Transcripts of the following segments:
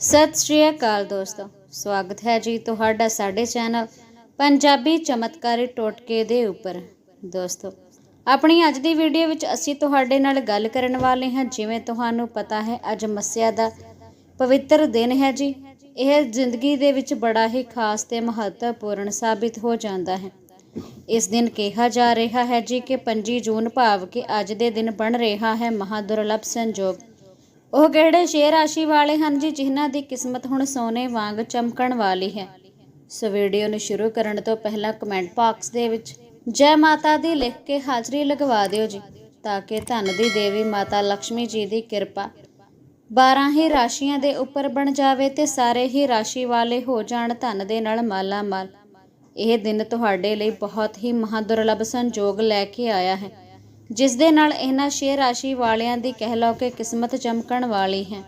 ਸਤਿ ਸ਼੍ਰੀ ਅਕਾਲ ਦੋਸਤੋ, ਸਵਾਗਤ ਹੈ ਜੀ ਤੁਹਾਡਾ ਸਾਡੇ ਚੈਨਲ ਪੰਜਾਬੀ ਚਮਤਕਾਰੀ ਟੋਟਕੇ ਦੇ ਉੱਪਰ। ਦੋਸਤੋ, ਆਪਣੀ ਅੱਜ ਦੀ ਵੀਡੀਓ ਵਿੱਚ ਅਸੀਂ ਤੁਹਾਡੇ ਨਾਲ ਗੱਲ ਕਰਨ ਵਾਲੇ ਹਾਂ, ਜਿਵੇਂ ਤੁਹਾਨੂੰ ਪਤਾ ਹੈ, ਅੱਜ ਮੱਸਿਆ ਦਾ ਪਵਿੱਤਰ ਦਿਨ ਹੈ ਜੀ। ਇਹ ਜ਼ਿੰਦਗੀ ਦੇ ਵਿੱਚ ਬੜਾ ਹੀ ਖਾਸ ਤੇ ਮਹੱਤਵਪੂਰਨ ਸਾਬਿਤ ਹੋ ਜਾਂਦਾ ਹੈ। ਇਸ ਦਿਨ ਕਿਹਾ ਜਾ ਰਿਹਾ ਹੈ ਜੀ ਕਿ 25 ਜੂਨ ਭਾਵ ਕਿ ਅੱਜ ਦੇ ਦਿਨ ਬਣ ਰਿਹਾ ਹੈ ਮਹਾਦੁਰਲਭ ਸੰਜੋਗ। ਉਹ ਕਿਹੜੇ ਸ਼ੇਰ ਰਾਸ਼ੀ ਵਾਲੇ ਹਨ ਜੀ, ਜਿਨ੍ਹਾਂ ਦੀ ਕਿਸਮਤ ਹੁਣ ਸੋਨੇ ਵਾਂਗ ਚਮਕਣ ਵਾਲੀ ਹੈ? ਸੋ ਵੀਡੀਓ ਨੂੰ ਸ਼ੁਰੂ ਕਰਨ ਤੋਂ ਪਹਿਲਾਂ ਕਮੈਂਟ ਬਾਕਸ ਦੇ ਵਿੱਚ ਜੈ ਮਾਤਾ ਦੀ ਲਿਖ ਕੇ ਹਾਜ਼ਰੀ ਲਗਵਾ ਦਿਓ ਜੀ, ਤਾਂ ਕਿ ਧਨ ਦੀ ਦੇਵੀ ਮਾਤਾ ਲక్ష్ਮੀ ਜੀ ਦੀ ਕਿਰਪਾ 12 ਹੀ ਰਾਸ਼ੀਆਂ ਦੇ ਉੱਪਰ ਬਣ ਜਾਵੇ ਤੇ ਸਾਰੇ ਹੀ ਰਾਸ਼ੀ ਵਾਲੇ ਹੋ ਜਾਣ ਧਨ ਦੇ ਨਾਲ ਮਾਲਾ ਮਾਲ ਇਹ ਦਿਨ ਤੁਹਾਡੇ ਲਈ ਬਹੁਤ ਹੀ ਮਹਾਦੁਰਲਭ ਸੰਜੋਗ ਲੈ ਕੇ ਆਇਆ ਹੈ। ਜਿਸ ਦੇ ਨਾਲ ਇਹਨਾਂ ਛੇ ਰਾਸ਼ੀ ਵਾਲਿਆਂ ਦੀ ਕਹਿ ਲਓ ਕਿ ਕਿਸਮਤ ਚਮਕਣ ਵਾਲੀ ਹੈ।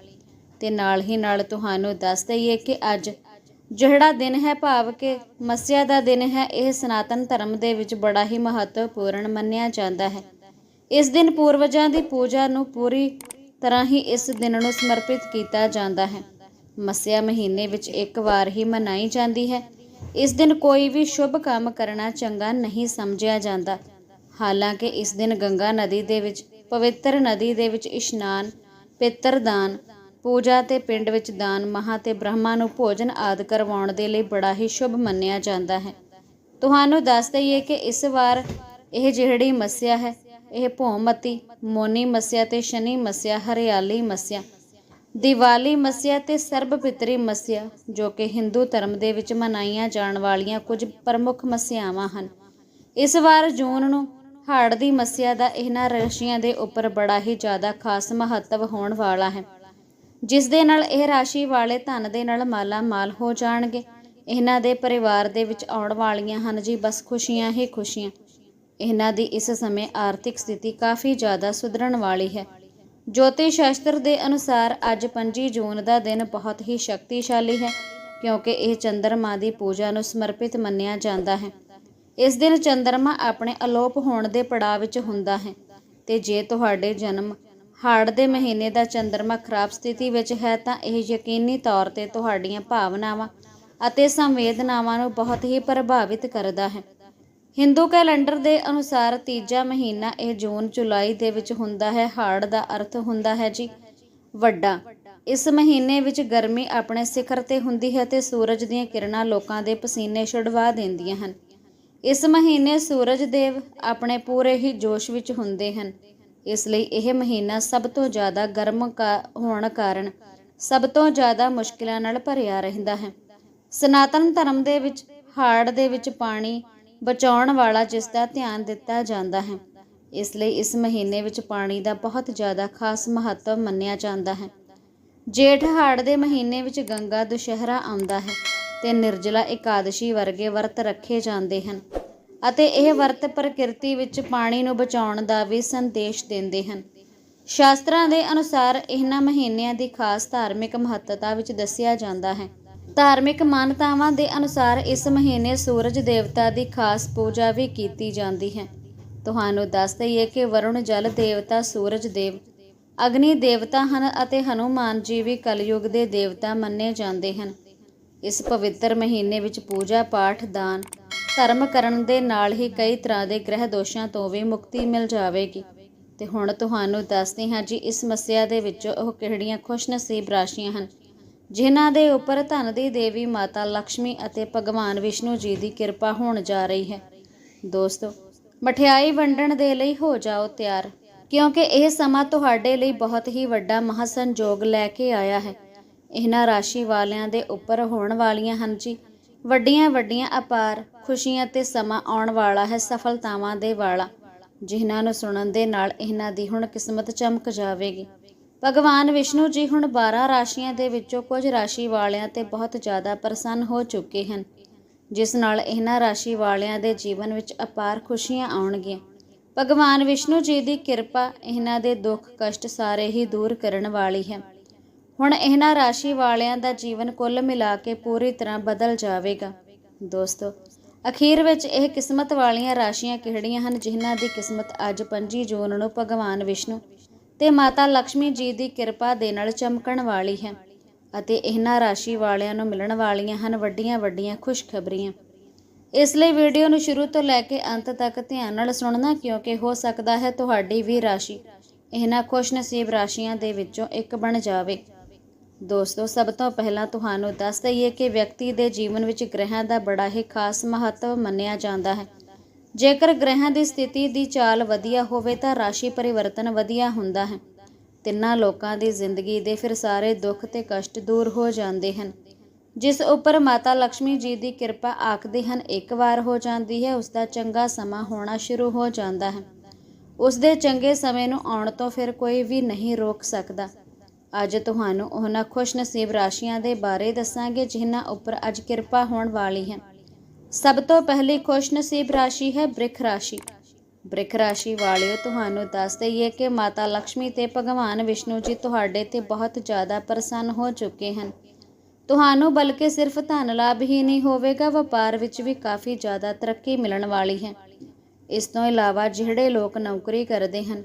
ਤੇ ਨਾਲ ਹੀ ਨਾਲ ਤੁਹਾਨੂੰ ਦੱਸ ਦਈਏ ਕਿ ਅੱਜ ਜਿਹੜਾ ਦਿਨ ਹੈ ਭਾਵ ਕਿ ਮੱਸਿਆ ਦਾ ਦਿਨ ਹੈ, ਇਹ ਸਨਾਤਨ ਧਰਮ ਦੇ ਵਿੱਚ ਬੜਾ ਹੀ ਮਹੱਤਵਪੂਰਨ ਮੰਨਿਆ ਜਾਂਦਾ ਹੈ। ਇਸ ਦਿਨ ਪੂਰਵਜਾਂ ਦੀ ਪੂਜਾ ਨੂੰ ਪੂਰੀ ਤਰ੍ਹਾਂ ਹੀ ਇਸ ਦਿਨ ਨੂੰ ਸਮਰਪਿਤ ਕੀਤਾ ਜਾਂਦਾ ਹੈ। ਮੱਸਿਆ ਮਹੀਨੇ ਵਿੱਚ ਇੱਕ ਵਾਰ ਹੀ ਮਨਾਈ ਜਾਂਦੀ ਹੈ। ਇਸ ਦਿਨ ਕੋਈ ਵੀ ਸ਼ੁਭ ਕੰਮ ਕਰਨਾ ਚੰਗਾ ਨਹੀਂ ਸਮਝਿਆ ਜਾਂਦਾ। ਹਾਲਾਂਕਿ ਇਸ ਦਿਨ ਗੰਗਾ ਨਦੀ ਦੇ ਵਿੱਚ, ਪਵਿੱਤਰ ਨਦੀ ਦੇ ਵਿੱਚ ਇਸ਼ਨਾਨ ਪਿੱਤਰਦਾਨ ਪੂਜਾ ਤੇ ਪਿੰਡ ਵਿੱਚ ਦਾਨ, ਮਹਾ ਤੇ ਬ੍ਰਹਮਾ ਨੂੰ ਭੋਜਨ ਆਦ ਕਰਵਾਉਣ ਦੇ ਲਈ ਬੜਾ ਹੀ ਸ਼ੁਭ ਮੰਨਿਆ ਜਾਂਦਾ ਹੈ। ਤੁਹਾਨੂੰ ਦੱਸ ਦਈਏ ਕਿ ਇਸ ਵਾਰ ਇਹ ਜਿਹੜੀ ਮੱਸਿਆ ਹੈ, ਇਹ ਭੌਮਤੀ, ਮੋਨੀ ਮੱਸਿਆ ਤੇ ਸ਼ਨੀ ਮੱਸਿਆ, ਹਰਿਆਲੀ ਮੱਸਿਆ, ਦੀਵਾਲੀ ਮੱਸਿਆ ਤੇ ਸਰਬ ਪਿਤਰੀ ਮੱਸਿਆ, ਜੋ ਕਿ ਹਿੰਦੂ ਧਰਮ ਦੇ ਵਿੱਚ ਮਨਾਈਆਂ ਜਾਣ ਵਾਲੀਆਂ ਕੁਝ ਪ੍ਰਮੁੱਖ ਮੱਸਿਆਵਾਂ ਹਨ। ਇਸ ਵਾਰ ਜੂਨ ਨੂੰ ਹਾੜ ਦੀ ਮੱਸਿਆ ਦਾ ਇਹਨਾਂ ਰਾਸ਼ੀਆਂ ਦੇ ਉੱਪਰ ਬੜਾ ਹੀ ਜ਼ਿਆਦਾ ਖਾਸ ਮਹੱਤਵ ਹੋਣ ਵਾਲਾ ਹੈ। ਜਿਸ ਦੇ ਨਾਲ ਇਹ ਰਾਸ਼ੀ ਵਾਲੇ ਧਨ ਦੇ ਨਾਲ ਮਾਲਾ ਮਾਲ ਹੋ ਜਾਣਗੇ। ਇਹਨਾਂ ਦੇ ਪਰਿਵਾਰ ਦੇ ਵਿੱਚ ਆਉਣ ਵਾਲੀਆਂ ਹਨ ਜੀ ਬਸ ਖੁਸ਼ੀਆਂ ਹੀ ਖੁਸ਼ੀਆਂ। ਇਹਨਾਂ ਦੀ ਇਸ ਸਮੇਂ ਆਰਥਿਕ ਸਥਿਤੀ ਕਾਫੀ ਜ਼ਿਆਦਾ ਸੁਧਰਨ ਵਾਲੀ ਹੈ। ਜੋਤਿਸ਼ ਸ਼ਾਸਤਰ ਦੇ ਅਨੁਸਾਰ ਅੱਜ 25 ਜੂਨ ਦਾ ਦਿਨ ਬਹੁਤ ਹੀ ਸ਼ਕਤੀਸ਼ਾਲੀ ਹੈ, ਕਿਉਂਕਿ ਇਹ ਚੰਦਰਮਾ ਦੀ ਪੂਜਾ ਨੂੰ ਸਮਰਪਿਤ ਮੰਨਿਆ ਜਾਂਦਾ ਹੈ। ਇਸ ਦਿਨ ਚੰਦਰਮਾ ਆਪਣੇ ਅਲੋਪ ਹੋਣ ਦੇ ਪੜਾਅ ਵਿੱਚ ਹੁੰਦਾ ਹੈ ਤੇ ਜੇ ਤੁਹਾਡੇ ਜਨਮ ਹਾੜ ਦੇ ਮਹੀਨੇ ਦਾ ਚੰਦਰਮਾ ਖਰਾਬ ਸਥਿਤੀ ਵਿੱਚ ਹੈ ਤਾਂ ਇਹ ਯਕੀਨੀ ਤੌਰ ਤੇ ਤੁਹਾਡੀਆਂ ਭਾਵਨਾਵਾਂ ਅਤੇ ਸੰਵੇਦਨਾਵਾਂ ਨੂੰ ਬਹੁਤ ਹੀ ਪ੍ਰਭਾਵਿਤ ਕਰਦਾ ਹੈ। ਹਿੰਦੂ ਕੈਲੰਡਰ ਦੇ ਅਨੁਸਾਰ ਤੀਜਾ ਮਹੀਨਾ ਇਹ ਜੂਨ, ਜੁਲਾਈ ਦੇ ਵਿੱਚ ਹੁੰਦਾ ਹੈ। ਹਾੜ ਦਾ ਅਰਥ ਹੁੰਦਾ ਹੈ ਜੀ, ਵੱਡਾ। ਇਸ ਮਹੀਨੇ ਵਿੱਚ ਗਰਮੀ ਆਪਣੇ ਸਿਖਰ ਤੇ ਹੁੰਦੀ ਹੈ ਤੇ ਸੂਰਜ ਦੀਆਂ ਕਿਰਨਾਂ ਲੋਕਾਂ ਦੇ ਪਸੀਨੇ ਛੁਡਵਾ ਦਿੰਦੀਆਂ ਹਨ। ਇਸ ਮਹੀਨੇ ਸੂਰਜ ਦੇਵ ਆਪਣੇ ਪੂਰੇ ਹੀ ਜੋਸ਼ ਵਿੱਚ ਹੁੰਦੇ ਹਨ। ਇਸ ਲਈ ਇਹ ਮਹੀਨਾ ਸਭ ਤੋਂ ਜ਼ਿਆਦਾ ਗਰਮ ਕਾ- ਹੋਣ ਕਾਰਨ ਸਭ ਤੋਂ ਜ਼ਿਆਦਾ ਮੁਸ਼ਕਿਲਾਂ ਨਾਲ ਭਰਿਆ ਰਹਿੰਦਾ ਹੈ। ਸਨਾਤਨ ਧਰਮ ਦੇ ਵਿੱਚ ਹਾੜ ਦੇ ਵਿੱਚ ਪਾਣੀ ਬਚਾਉਣ ਵਾਲਾ ਜਿਸ ਦਾ ਧਿਆਨ ਦਿੱਤਾ ਜਾਂਦਾ ਹੈ, ਇਸ ਲਈ ਇਸ ਮਹੀਨੇ ਵਿੱਚ ਪਾਣੀ ਦਾ ਬਹੁਤ ਜ਼ਿਆਦਾ ਖਾਸ ਮਹੱਤਵ ਮੰਨਿਆ ਜਾਂਦਾ ਹੈ। ਜੇਠ ਹਾੜ ਦੇ ਮਹੀਨੇ ਵਿੱਚ ਗੰਗਾ ਦੁਸ਼ਹਿਰਾ ਆਉਂਦਾ ਹੈ। ਤੇ ਨਿਰਜਲਾ ਇਕਾਦਸ਼ੀ ਵਰਗੇ ਵਰਤ ਰੱਖੇ ਜਾਂਦੇ ਹਨ ਅਤੇ ਇਹ ਵਰਤ ਪ੍ਰਕਿਰਤੀ ਵਿੱਚ ਪਾਣੀ ਨੂੰ ਬਚਾਉਣ ਦਾ ਵੀ ਸੰਦੇਸ਼ ਦਿੰਦੇ ਹਨ। ਸ਼ਾਸਤਰਾਂ ਦੇ ਅਨੁਸਾਰ ਇਹਨਾਂ ਮਹੀਨਿਆਂ ਦੀ ਖਾਸ ਧਾਰਮਿਕ ਮਹੱਤਤਾ ਵਿੱਚ ਦੱਸਿਆ ਜਾਂਦਾ ਹੈ। ਧਾਰਮਿਕ ਮਾਨਤਾਵਾਂ ਦੇ ਅਨੁਸਾਰ ਇਸ ਮਹੀਨੇ ਸੂਰਜ ਦੇਵਤਾ ਦੀ ਖਾਸ ਪੂਜਾ ਵੀ ਕੀਤੀ ਜਾਂਦੀ ਹੈ। ਤੁਹਾਨੂੰ ਦੱਸ ਦਈਏ ਕਿ ਵਰੁਣ ਜਲ ਦੇਵਤਾ ਸੂਰਜ ਦੇਵ, ਅਗਨੀ ਦੇਵਤਾ ਹਨ ਅਤੇ ਹਨੂਮਾਨ ਜੀ ਵੀ ਕਲਯੁਗ ਦੇ ਦੇਵਤਾ ਮੰਨੇ ਜਾਂਦੇ ਹਨ। ਇਸ ਪਵਿੱਤਰ ਮਹੀਨੇ ਵਿੱਚ ਪੂਜਾ, ਪਾਠ, ਦਾਨ, ਧਰਮ ਕਰਨ ਦੇ ਨਾਲ ਹੀ ਕਈ ਤਰ੍ਹਾਂ ਦੇ ਗ੍ਰਹਿ ਦੋਸ਼ਾਂ ਤੋਂ ਵੀ ਮੁਕਤੀ ਮਿਲ ਜਾਵੇਗੀ। ਤੇ ਹੁਣ ਤੁਹਾਨੂੰ ਦੱਸਦੇ ਹਾਂ ਜੀ, ਇਸ ਮੱਸਿਆ ਦੇ ਵਿੱਚ ਉਹ ਕਿਹੜੀਆਂ ਖੁਸ਼ਨਸੀਬ ਰਾਸ਼ੀਆਂ ਹਨ, ਜਿਨ੍ਹਾਂ ਦੇ ਉੱਪਰ ਧਨ ਦੀ ਦੇਵੀ ਮਾਤਾ ਲక్ష్ਮੀ ਅਤੇ ਭਗਵਾਨ ਵਿਸ਼ਨੂੰ ਜੀ ਦੀ ਕਿਰਪਾ ਹੋਣ ਜਾ ਰਹੀ ਹੈ। ਦੋਸਤੋ, ਮਠਿਆਈ ਵੰਡਣ ਦੇ ਲਈ ਹੋ ਜਾਓ ਤਿਆਰ, ਕਿਉਂਕਿ ਇਹ ਸਮਾਂ ਤੁਹਾਡੇ ਲਈ ਬਹੁਤ ਹੀ ਵੱਡਾ ਮਹਾਸੰਜੋਗ ਲੈ ਕੇ ਆਇਆ ਹੈ। ਇਹਨਾਂ ਰਾਸ਼ੀ ਵਾਲਿਆਂ ਦੇ ਉੱਪਰ ਹੋਣ ਵਾਲੀਆਂ ਹਨ ਜੀ। ਵੱਡੀਆਂ ਵੱਡੀਆਂ ਅਪਾਰ, ਖੁਸ਼ੀਆਂ ਤੇ ਸਮਾਂ ਆਉਣ ਵਾਲਾ ਹੈ, ਸਫਲਤਾਵਾਂ ਦੇ ਵਾਲਾ। ਜਿਨ੍ਹਾਂ ਨੂੰ ਸੁਣਨ ਦੇ ਨਾਲ ਇਹਨਾਂ ਦੀ ਹੁਣ ਕਿਸਮਤ ਚਮਕ ਜਾਵੇਗੀ। ਭਗਵਾਨ ਵਿਸ਼ਨੂੰ ਜੀ ਹੁਣ 12 ਰਾਸ਼ੀਆਂ ਦੇ ਵਿੱਚੋਂ ਕੁਝ ਰਾਸ਼ੀ ਵਾਲਿਆਂ ਤੇ ਬਹੁਤ ਜ਼ਿਆਦਾ ਪ੍ਰਸੰਨ ਹੋ ਚੁੱਕੇ ਹਨ। ਜਿਸ ਨਾਲ ਇਹਨਾਂ ਰਾਸ਼ੀ ਵਾਲਿਆਂ ਦੇ ਜੀਵਨ ਵਿੱਚ ਅਪਾਰ ਖੁਸ਼ੀਆਂ ਆਉਣਗੀਆਂ। ਭਗਵਾਨ ਵਿਸ਼ਨੂੰ ਜੀ ਦੀ ਕਿਰਪਾ ਇਹਨਾਂ ਦੇ ਦੁੱਖ ਕਸ਼ਟ ਸਾਰੇ ਹੀ ਦੂਰ ਕਰਨ ਵਾਲੀ ਹੈ। ਹੁਣ ਇਹਨਾਂ ਰਾਸ਼ੀ ਵਾਲਿਆਂ ਦਾ ਜੀਵਨ ਕੁੱਲ ਮਿਲਾ ਕੇ ਪੂਰੀ ਤਰ੍ਹਾਂ ਬਦਲ ਜਾਵੇਗਾ। ਦੋਸਤੋ, ਅਖੀਰ ਵਿੱਚ ਇਹ ਕਿਸਮਤ ਵਾਲੀਆਂ ਰਾਸ਼ੀਆਂ ਕਿਹੜੀਆਂ ਹਨ ਜਿਨ੍ਹਾਂ ਦੀ ਕਿਸਮਤ ਅੱਜ 25 ਜੂਨ ਨੂੰ ਭਗਵਾਨ ਵਿਸ਼ਨੂੰ ਤੇ ਮਾਤਾ ਲక్ష్ਮੀ ਜੀ ਦੀ ਕਿਰਪਾ ਦੇ ਨਾਲ ਚਮਕਣ ਵਾਲੀ ਹੈ ਅਤੇ ਇਹਨਾਂ ਰਾਸ਼ੀ ਵਾਲਿਆਂ ਨੂੰ ਮਿਲਣ ਵਾਲੀਆਂ ਹਨ ਵੱਡੀਆਂ ਵੱਡੀਆਂ ਖੁਸ਼ਖਬਰੀਆਂ। ਇਸ ਲਈ ਵੀਡੀਓ ਨੂੰ ਸ਼ੁਰੂ ਤੋਂ ਲੈ ਕੇ ਅੰਤ ਤੱਕ ਧਿਆਨ ਨਾਲ ਸੁਣਨਾ ਕਿਉਂਕਿ ਹੋ ਸਕਦਾ ਹੈ ਤੁਹਾਡੀ ਵੀ ਰਾਸ਼ੀ ਇਹਨਾਂ ਖੁਸ਼ਨਸੀਬ ਰਾਸ਼ੀਆਂ ਦੇ ਵਿੱਚੋਂ ਇੱਕ ਬਣ ਜਾਵੇ। ਦੋਸਤੋ, ਸਭ ਤੋਂ ਪਹਿਲਾਂ ਤੁਹਾਨੂੰ ਦੱਸ ਦਈਏ ਕਿ ਵਿਅਕਤੀ ਦੇ ਜੀਵਨ ਵਿੱਚ ਗ੍ਰਹਿਆਂ ਦਾ ਬੜਾ ਹੀ ਖਾਸ ਮਹੱਤਵ ਮੰਨਿਆ ਜਾਂਦਾ ਹੈ। ਜੇਕਰ ਗ੍ਰਹਿਆਂ ਦੀ ਸਥਿਤੀ ਦੀ ਚਾਲ ਵਧੀਆ ਹੋਵੇ ਤਾਂ ਰਾਸ਼ੀ ਪਰਿਵਰਤਨ ਵਧੀਆ ਹੁੰਦਾ ਹੈ। ਤਿੰਨਾਂ ਲੋਕਾਂ ਦੀ ਜ਼ਿੰਦਗੀ ਦੇ ਫਿਰ ਸਾਰੇ ਦੁੱਖ ਤੇ ਕਸ਼ਟ ਦੂਰ ਹੋ ਜਾਂਦੇ ਹਨ। ਜਿਸ ਉੱਪਰ ਮਾਤਾ ਲక్ష్ਮੀ ਜੀ ਦੀ ਕਿਰਪਾ ਆਖਦੇ ਹਨ, ਇੱਕ ਵਾਰ ਹੋ ਜਾਂਦੀ ਹੈ, ਉਸ ਦਾ ਚੰਗਾ ਸਮਾਂ ਹੋਣਾ ਸ਼ੁਰੂ ਹੋ ਜਾਂਦਾ ਹੈ। ਉਸ ਦੇ ਚੰਗੇ ਸਮੇਂ ਨੂੰ ਆਉਣ ਤੋਂ ਫਿਰ ਕੋਈ ਵੀ ਨਹੀਂ ਰੋਕ ਸਕਦਾ। ਅੱਜ ਤੁਹਾਨੂੰ ਉਹਨਾਂ ਖੁਸ਼ਨਸੀਬ ਰਾਸ਼ੀਆਂ ਦੇ ਬਾਰੇ ਦੱਸਾਂਗੇ, ਜਿਨ੍ਹਾਂ ਉੱਪਰ ਅੱਜ ਕਿਰਪਾ ਹੋਣ ਵਾਲੀ ਹੈ। ਸਭ ਤੋਂ ਪਹਿਲੀ ਖੁਸ਼ਨਸੀਬ ਰਾਸ਼ੀ ਹੈ ਬ੍ਰਿਖ ਰਾਸ਼ੀ। ਬ੍ਰਿਖ ਰਾਸ਼ੀ ਵਾਲਿਓ, ਤੁਹਾਨੂੰ ਦੱਸ ਦਈਏ ਕਿ ਮਾਤਾ ਲక్ష్ਮੀ ਤੇ ਭਗਵਾਨ ਵਿਸ਼ਨੂੰ ਜੀ ਤੁਹਾਡੇ ਤੇ ਬਹੁਤ ਜ਼ਿਆਦਾ ਪ੍ਰਸੰਨ ਹੋ ਚੁੱਕੇ ਹਨ। ਤੁਹਾਨੂੰ ਬਲਕਿ ਸਿਰਫ ਧਨ ਲਾਭ ਹੀ ਨਹੀਂ ਹੋਵੇਗਾ, ਵਪਾਰ ਵਿੱਚ ਵੀ ਕਾਫੀ ਜ਼ਿਆਦਾ ਤਰੱਕੀ ਮਿਲਣ ਵਾਲੀ ਹੈ। ਇਸ ਤੋਂ ਇਲਾਵਾ ਜਿਹੜੇ ਲੋਕ ਨੌਕਰੀ ਕਰਦੇ ਹਨ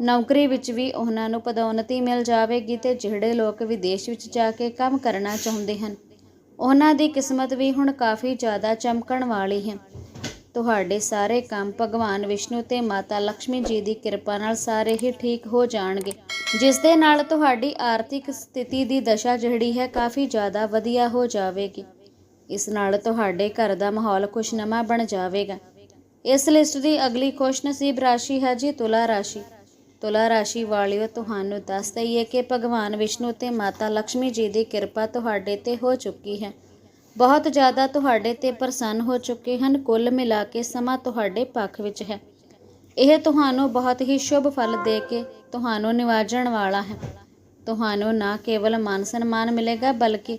ਨੌਕਰੀ ਵਿੱਚ ਵੀ ਉਹਨਾਂ ਨੂੰ ਪਦੋਨਤੀ ਮਿਲ ਜਾਵੇਗੀ ਤੇ ਜਿਹੜੇ ਲੋਕ ਵਿਦੇਸ਼ ਵਿੱਚ ਜਾ ਕੇ ਕੰਮ ਕਰਨਾ ਚਾਹੁੰਦੇ ਹਨ, ਉਹਨਾਂ ਦੀ ਕਿਸਮਤ ਵੀ ਹੁਣ ਕਾਫੀ ਜ਼ਿਆਦਾ ਚਮਕਣ ਵਾਲੀ ਹੈ। ਤੁਹਾਡੇ ਸਾਰੇ ਕੰਮ ਭਗਵਾਨ ਵਿਸ਼ਨੂੰ ਤੇ ਮਾਤਾ ਲక్ష్ਮੀ ਜੀ ਦੀ ਕਿਰਪਾ ਨਾਲ ਸਾਰੇ ਹੀ ਠੀਕ ਹੋ ਜਾਣਗੇ, ਜਿਸ ਦੇ ਨਾਲ ਤੁਹਾਡੀ ਆਰਥਿਕ ਸਥਿਤੀ ਦੀ ਦਸ਼ਾ ਜਿਹੜੀ ਹੈ ਕਾਫੀ ਜ਼ਿਆਦਾ ਵਧੀਆ ਹੋ ਜਾਵੇਗੀ। ਇਸ ਨਾਲ ਤੁਹਾਡੇ ਘਰ ਦਾ ਮਾਹੌਲ ਖੁਸ਼ਨਮਾ ਬਣ ਜਾਵੇਗਾ। ਇਸ ਲਿਸਟ ਦੀ ਅਗਲੀ ਖੁਸ਼ਨਸੀਬ ਰਾਸ਼ੀ ਹੈ ਜੀ ਤੁਲਾ ਰਾਸ਼ੀ। ਤੁਲਾ ਰਾਸ਼ੀ ਵਾਲਿਓ, ਤੁਹਾਨੂੰ ਦੱਸ ਦਈਏ ਕਿ ਭਗਵਾਨ ਵਿਸ਼ਨੂੰ ਤੇ ਮਾਤਾ ਲక్ష్ਮੀ ਜੀ ਦੀ ਕਿਰਪਾ ਤੁਹਾਡੇ ਤੇ ਹੋ ਚੁੱਕੀ ਹੈ। ਬਹੁਤ ਜ਼ਿਆਦਾ ਤੁਹਾਡੇ ਤੇ ਪ੍ਰਸੰਨ ਹੋ ਚੁੱਕੇ ਹਨ, ਕੁੱਲ ਮਿਲਾ ਕੇ ਸਮਾਂ ਤੁਹਾਡੇ ਪੱਖ ਵਿੱਚ ਹੈ। ਇਹ ਤੁਹਾਨੂੰ ਬਹੁਤ ਹੀ ਸ਼ੁਭ ਫਲ ਦੇ ਕੇ ਤੁਹਾਨੂੰ ਨਿਵਾਜਣ ਵਾਲਾ ਹੈ। ਤੁਹਾਨੂੰ ਨਾ ਕੇਵਲ ਮਾਨ ਸਨਮਾਨ ਮਿਲੇਗਾ, ਬਲਕਿ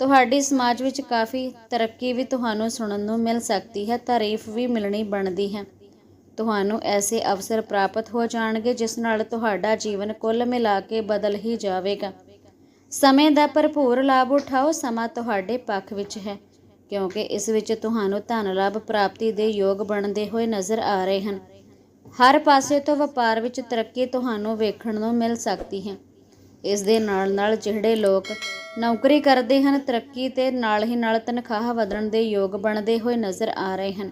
ਤੁਹਾਡੀ ਸਮਾਜ ਵਿੱਚ ਕਾਫੀ ਤਰੱਕੀ ਵੀ ਤੁਹਾਨੂੰ ਸੁਣਨ ਨੂੰ ਮਿਲ ਸਕਦੀ ਹੈ, ਤਾਰੀਫ ਵੀ ਮਿਲਣੀ ਬਣਦੀ ਹੈ। ਤੁਹਾਨੂੰ ਐਸੇ ਅਵਸਰ ਪ੍ਰਾਪਤ ਹੋ ਜਾਣਗੇ ਜਿਸ ਨਾਲ ਤੁਹਾਡਾ ਜੀਵਨ ਕੁੱਲ ਮਿਲਾ ਕੇ ਬਦਲ ਹੀ ਜਾਵੇਗਾ। ਸਮੇਂ ਦਾ ਭਰਪੂਰ ਲਾਭ ਉਠਾਓ, ਸਮਾਂ ਤੁਹਾਡੇ ਪੱਖ ਵਿੱਚ ਹੈ, ਕਿਉਂਕਿ ਇਸ ਵਿੱਚ ਤੁਹਾਨੂੰ ਧਨ ਲਾਭ ਪ੍ਰਾਪਤੀ ਦੇ ਯੋਗ ਬਣਦੇ ਹੋਏ ਨਜ਼ਰ ਆ ਰਹੇ ਹਨ। ਹਰ ਪਾਸੇ ਤੋਂ ਵਪਾਰ ਵਿੱਚ ਤਰੱਕੀ ਤੁਹਾਨੂੰ ਵੇਖਣ ਨੂੰ ਮਿਲ ਸਕਦੀ ਹੈ। ਇਸ ਦੇ ਨਾਲ ਨਾਲ ਜਿਹੜੇ ਲੋਕ ਨੌਕਰੀ ਕਰਦੇ ਹਨ, ਤਰੱਕੀ ਤੇ ਨਾਲ ਹੀ ਨਾਲ ਤਨਖਾਹ ਵਧਣ ਦੇ ਯੋਗ ਬਣਦੇ ਹੋਏ ਨਜ਼ਰ ਆ ਰਹੇ ਹਨ।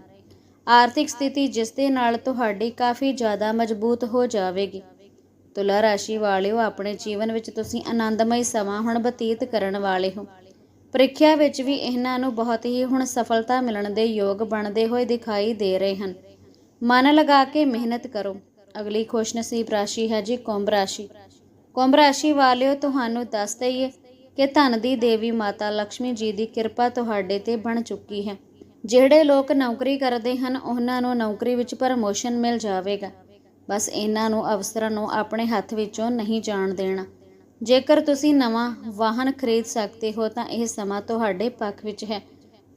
ਆਰਥਿਕ ਸਥਿਤੀ ਜਿਸ ਦੇ ਨਾਲ ਤੁਹਾਡੀ ਕਾਫੀ ਜ਼ਿਆਦਾ ਮਜ਼ਬੂਤ ਹੋ ਜਾਵੇਗੀ। ਤੁਲਾ ਰਾਸ਼ੀ ਵਾਲਿਓ, ਆਪਣੇ ਜੀਵਨ ਵਿੱਚ ਤੁਸੀਂ ਆਨੰਦਮਈ ਸਮਾਂ ਹੁਣ ਬਤੀਤ ਕਰਨ ਵਾਲੇ ਹੋ। ਪ੍ਰੀਖਿਆ ਵਿੱਚ ਵੀ ਇਹਨਾਂ ਨੂੰ ਬਹੁਤ ਹੀ ਹੁਣ ਸਫਲਤਾ ਮਿਲਣ ਦੇ ਯੋਗ ਬਣਦੇ ਹੋਏ ਦਿਖਾਈ ਦੇ ਰਹੇ ਹਨ। ਮਨ ਲਗਾ ਕੇ ਮਿਹਨਤ ਕਰੋ। ਅਗਲੀ ਖੁਸ਼ਨਸੀਬ ਰਾਸ਼ੀ ਹੈ ਜੀ ਕੁੰਭ ਰਾਸ਼ੀ। ਕੁੰਭ ਰਾਸ਼ੀ ਵਾਲਿਓ, ਤੁਹਾਨੂੰ ਦੱਸ ਦਈਏ ਕਿ ਧਨ ਦੀ ਦੇਵੀ ਮਾਤਾ ਲక్ష్ਮੀ ਜੀ ਦੀ ਕਿਰਪਾ ਤੁਹਾਡੇ ਤੇ ਬਣ ਚੁੱਕੀ ਹੈ। ਜਿਹੜੇ ਲੋਕ ਨੌਕਰੀ ਕਰਦੇ ਹਨ, ਉਹਨਾਂ ਨੂੰ ਨੌਕਰੀ ਵਿੱਚ ਪ੍ਰਮੋਸ਼ਨ ਮਿਲ ਜਾਵੇਗਾ। ਬਸ ਇਹਨਾਂ ਨੂੰ ਅਵਸਰਾਂ ਨੂੰ ਆਪਣੇ ਹੱਥ ਵਿੱਚੋਂ ਨਹੀਂ ਜਾਣ ਦੇਣਾ। ਜੇਕਰ ਤੁਸੀਂ ਨਵਾਂ ਵਾਹਨ ਖਰੀਦ ਸਕਦੇ ਹੋ, ਤਾਂ ਇਹ ਸਮਾਂ ਤੁਹਾਡੇ ਪੱਖ ਵਿੱਚ ਹੈ।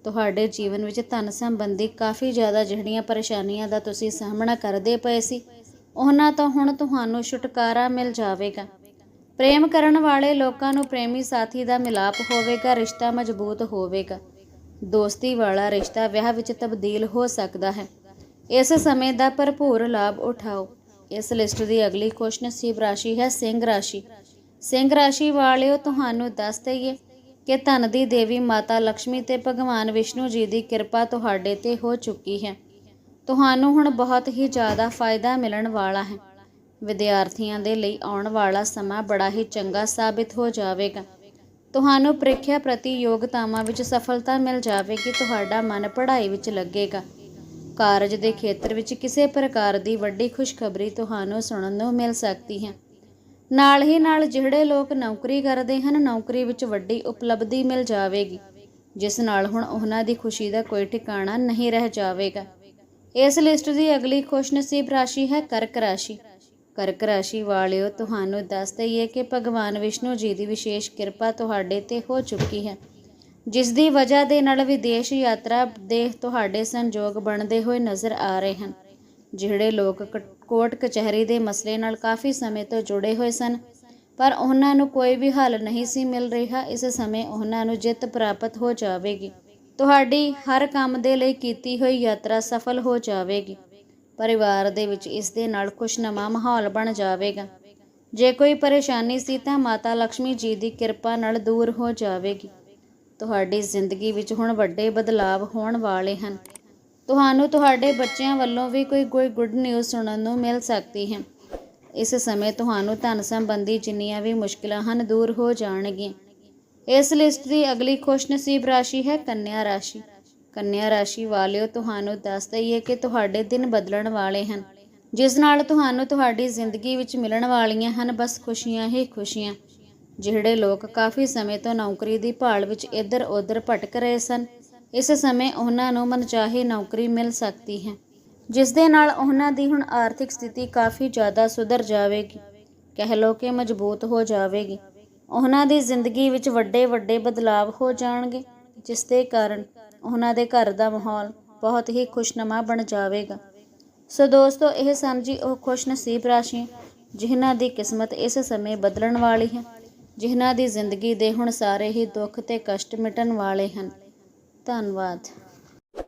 ਤੁਹਾਡੇ ਜੀਵਨ ਵਿੱਚ ਧਨ ਸੰਬੰਧੀ ਕਾਫੀ ਜ਼ਿਆਦਾ ਜਿਹੜੀਆਂ ਪਰੇਸ਼ਾਨੀਆਂ ਦਾ ਤੁਸੀਂ ਸਾਹਮਣਾ ਕਰਦੇ ਪਏ ਸੀ, ਉਹਨਾਂ ਤੋਂ ਹੁਣ ਤੁਹਾਨੂੰ ਛੁਟਕਾਰਾ ਮਿਲ ਜਾਵੇਗਾ। ਪ੍ਰੇਮ ਕਰਨ ਵਾਲੇ ਲੋਕਾਂ ਨੂੰ ਪ੍ਰੇਮੀ ਸਾਥੀ ਦਾ ਮਿਲਾਪ ਹੋਵੇਗਾ, ਰਿਸ਼ਤਾ ਮਜ਼ਬੂਤ ਹੋਵੇਗਾ। ਦੋਸਤੀ ਵਾਲਾ ਰਿਸ਼ਤਾ ਵਿਆਹ ਵਿੱਚ ਤਬਦੀਲ ਹੋ ਸਕਦਾ ਹੈ। ਇਸ ਸਮੇਂ ਦਾ ਭਰਪੂਰ ਲਾਭ ਉਠਾਓ। ਇਸ ਲਿਸਟ ਦੀ ਅਗਲੀ ਖੁਸ਼ਨਸੀਬ ਰਾਸ਼ੀ ਹੈ ਸਿੰਘ ਰਾਸ਼ੀ। ਸਿੰਘ ਰਾਸ਼ੀ ਵਾਲਿਓ, ਤੁਹਾਨੂੰ ਦੱਸ ਦਈਏ ਕਿ ਧਨ ਦੀ ਦੇਵੀ ਮਾਤਾ ਲక్ష్ਮੀ ਤੇ ਭਗਵਾਨ ਵਿਸ਼ਨੂੰ ਜੀ ਦੀ ਕਿਰਪਾ ਤੁਹਾਡੇ ਤੇ ਹੋ ਚੁੱਕੀ ਹੈ। ਤੁਹਾਨੂੰ ਹੁਣ ਬਹੁਤ ਹੀ ਜ਼ਿਆਦਾ ਫਾਇਦਾ ਮਿਲਣ ਵਾਲਾ ਹੈ। ਵਿਦਿਆਰਥੀਆਂ ਦੇ ਲਈ ਆਉਣ ਵਾਲਾ ਸਮਾਂ ਬੜਾ ਹੀ ਚੰਗਾ ਸਾਬਿਤ ਹੋ ਜਾਵੇਗਾ। ਤੁਹਾਨੂੰ ਪ੍ਰੀਖਿਆ ਪ੍ਰਤੀ ਯੋਗਤਾਵਾਂ ਵਿੱਚ ਸਫਲਤਾ ਮਿਲ ਜਾਵੇਗੀ, ਤੁਹਾਡਾ ਮਨ ਪੜ੍ਹਾਈ ਵਿੱਚ ਲੱਗੇਗਾ। ਕਾਰਜ ਦੇ ਖੇਤਰ ਵਿੱਚ ਕਿਸੇ ਪ੍ਰਕਾਰ ਦੀ ਵੱਡੀ ਖੁਸ਼ਖਬਰੀ ਤੁਹਾਨੂੰ ਸੁਣਨ ਨੂੰ ਮਿਲ ਸਕਦੀ ਹੈ। ਨਾਲ ਹੀ ਨਾਲ ਜਿਹੜੇ ਲੋਕ ਨੌਕਰੀ ਕਰਦੇ ਹਨ, ਨੌਕਰੀ ਵਿੱਚ ਵੱਡੀ ਉਪਲਬਧੀ ਮਿਲ ਜਾਵੇਗੀ, ਜਿਸ ਨਾਲ ਹੁਣ ਉਹਨਾਂ ਦੀ ਖੁਸ਼ੀ ਦਾ ਕੋਈ ਠਿਕਾਣਾ ਨਹੀਂ ਰਹਿ ਜਾਵੇਗਾ। ਇਸ ਲਿਸਟ ਦੀ ਅਗਲੀ ਖੁਸ਼ਨਸੀਬ ਰਾਸ਼ੀ ਹੈ ਕਰਕ ਰਾਸ਼ੀ। ਕਰਕ ਰਾਸ਼ੀ ਵਾਲਿਓ, ਤੁਹਾਨੂੰ ਦੱਸ ਦਈਏ ਕਿ ਭਗਵਾਨ ਵਿਸ਼ਨੂੰ ਜੀ ਦੀ ਵਿਸ਼ੇਸ਼ ਕਿਰਪਾ ਤੁਹਾਡੇ ਤੇ ਹੋ ਚੁੱਕੀ ਹੈ। ਜਿਸ ਦੀ ਵਜ੍ਹਾ ਦੇ ਨਾਲ ਵਿਦੇਸ਼ ਯਾਤਰਾ ਦੇ ਤੁਹਾਡੇ ਸੰਯੋਗ ਬਣਦੇ ਹੋਏ ਨਜ਼ਰ ਆ ਰਹੇ ਹਨ, ਜਿਹੜੇ ਲੋਕ ਕ- ਕੋਰਟ ਕਚਹਿਰੀ ਦੇ ਮਸਲੇ ਨਾਲ ਕਾਫੀ ਸਮੇਂ ਤੋਂ ਜੁੜੇ ਹੋਏ ਸਨ, ਪਰ ਉਹਨਾਂ ਨੂੰ ਕੋਈ ਵੀ ਹੱਲ ਨਹੀਂ ਸੀ ਮਿਲ ਰਿਹਾ, ਇਸ ਸਮੇਂ ਉਹਨਾਂ ਨੂੰ ਜਿੱਤ ਪ੍ਰਾਪਤ ਹੋ ਜਾਵੇਗੀ। ਤੁਹਾਡੀ ਹਰ ਕੰਮ ਦੇ ਲਈ ਕੀਤੀ ਹੋਈ ਯਾਤਰਾ ਸਫਲ ਹੋ ਜਾਵੇਗੀ। ਪਰਿਵਾਰ ਦੇ ਵਿੱਚ ਇਸ ਦੇ ਨਾਲ ਖੁਸ਼ਨਮਾ ਮਾਹੌਲ ਬਣ ਜਾਵੇਗਾ। ਜੇ ਕੋਈ ਪਰੇਸ਼ਾਨੀ ਸੀ ਤਾਂ ਮਾਤਾ ਲక్ష్ਮੀ ਜੀ ਦੀ ਕਿਰਪਾ ਨਾਲ ਦੂਰ ਹੋ ਜਾਵੇਗੀ। ਤੁਹਾਡੀ ਜ਼ਿੰਦਗੀ ਵਿੱਚ ਹੁਣ ਵੱਡੇ ਬਦਲਾਵ ਹੋਣ ਵਾਲੇ ਹਨ। ਤੁਹਾਨੂੰ ਤੁਹਾਡੇ ਬੱਚਿਆਂ ਵੱਲੋਂ ਵੀ ਕੋਈ ਕੋਈ ਗੁੱਡ ਨਿਊਜ਼ ਸੁਣਨ ਨੂੰ ਮਿਲ ਸਕਦੀ ਹੈ। ਇਸ ਸਮੇਂ ਤੁਹਾਨੂੰ ਧਨ ਸੰਬੰਧੀ ਜਿੰਨੀਆਂ ਵੀ ਮੁਸ਼ਕਲਾਂ ਹਨ ਦੂਰ ਹੋ ਜਾਣਗੀਆਂ। ਇਸ ਲਿਸਟ ਦੀ ਅਗਲੀ ਖੁਸ਼ਨਸੀਬ ਰਾਸ਼ੀ ਹੈ ਕੰਨਿਆ ਰਾਸ਼ੀ। ਕੰਨਿਆ ਰਾਸ਼ੀ ਵਾਲਿਓ, ਤੁਹਾਨੂੰ ਦੱਸ ਦਈਏ ਕਿ ਤੁਹਾਡੇ ਦਿਨ ਬਦਲਣ ਵਾਲੇ ਹਨ। ਜਿਸ ਨਾਲ ਤੁਹਾਨੂੰ ਤੁਹਾਡੀ ਜ਼ਿੰਦਗੀ ਵਿੱਚ ਮਿਲਣ ਵਾਲੀਆਂ ਹਨ, ਬਸ ਖੁਸ਼ੀਆਂ ਹੀ ਖੁਸ਼ੀਆਂ। ਜਿਹੜੇ ਲੋਕ ਕਾਫੀ ਸਮੇਂ ਤੋਂ ਨੌਕਰੀ ਦੀ ਭਾਲ ਵਿੱਚ ਇੱਧਰ-ਉੱਧਰ ਭਟਕ ਰਹੇ ਸਨ, ਇਸ ਸਮੇਂ ਉਹਨਾਂ ਨੂੰ ਮਨਚਾਹੀ ਨੌਕਰੀ ਮਿਲ ਸਕਦੀ ਹੈ। ਜਿਸ ਦੇ ਨਾਲ ਉਹਨਾਂ ਦੀ ਹੁਣ ਆਰਥਿਕ ਸਥਿਤੀ ਕਾਫੀ ਜ਼ਿਆਦਾ ਸੁਧਰ ਜਾਵੇਗੀ। ਕਹਿ ਲਓ ਕਿ ਮਜ਼ਬੂਤ ਹੋ ਜਾਵੇਗੀ। ਉਹਨਾਂ ਦੀ ਜ਼ਿੰਦਗੀ ਵਿੱਚ ਵੱਡੇ ਵੱਡੇ ਬਦਲਾਵ ਹੋ ਜਾਣਗੇ, ਜਿਸ ਦੇ ਕਾਰਨ ਉਹਨਾਂ ਦੇ ਘਰ ਦਾ ਮਾਹੌਲ ਬਹੁਤ ਹੀ ਖੁਸ਼ਨਮਾ ਬਣ ਜਾਵੇਗਾ। ਸੋ ਦੋਸਤੋ, ਇਹ ਸਨ ਜੀ ਉਹ ਖੁਸ਼ਨਸੀਬ ਰਾਸ਼ੀਆਂ ਜਿਨ੍ਹਾਂ ਦੀ ਕਿਸਮਤ ਇਸ ਸਮੇਂ ਬਦਲਣ ਵਾਲੀ ਹੈ, ਜਿਨ੍ਹਾਂ ਦੀ ਜ਼ਿੰਦਗੀ ਦੇ ਹੁਣ ਸਾਰੇ ਹੀ ਦੁੱਖ ਤੇ ਕਸ਼ਟ ਮਿਟਣ ਵਾਲੇ ਹਨ। ਧੰਨਵਾਦ।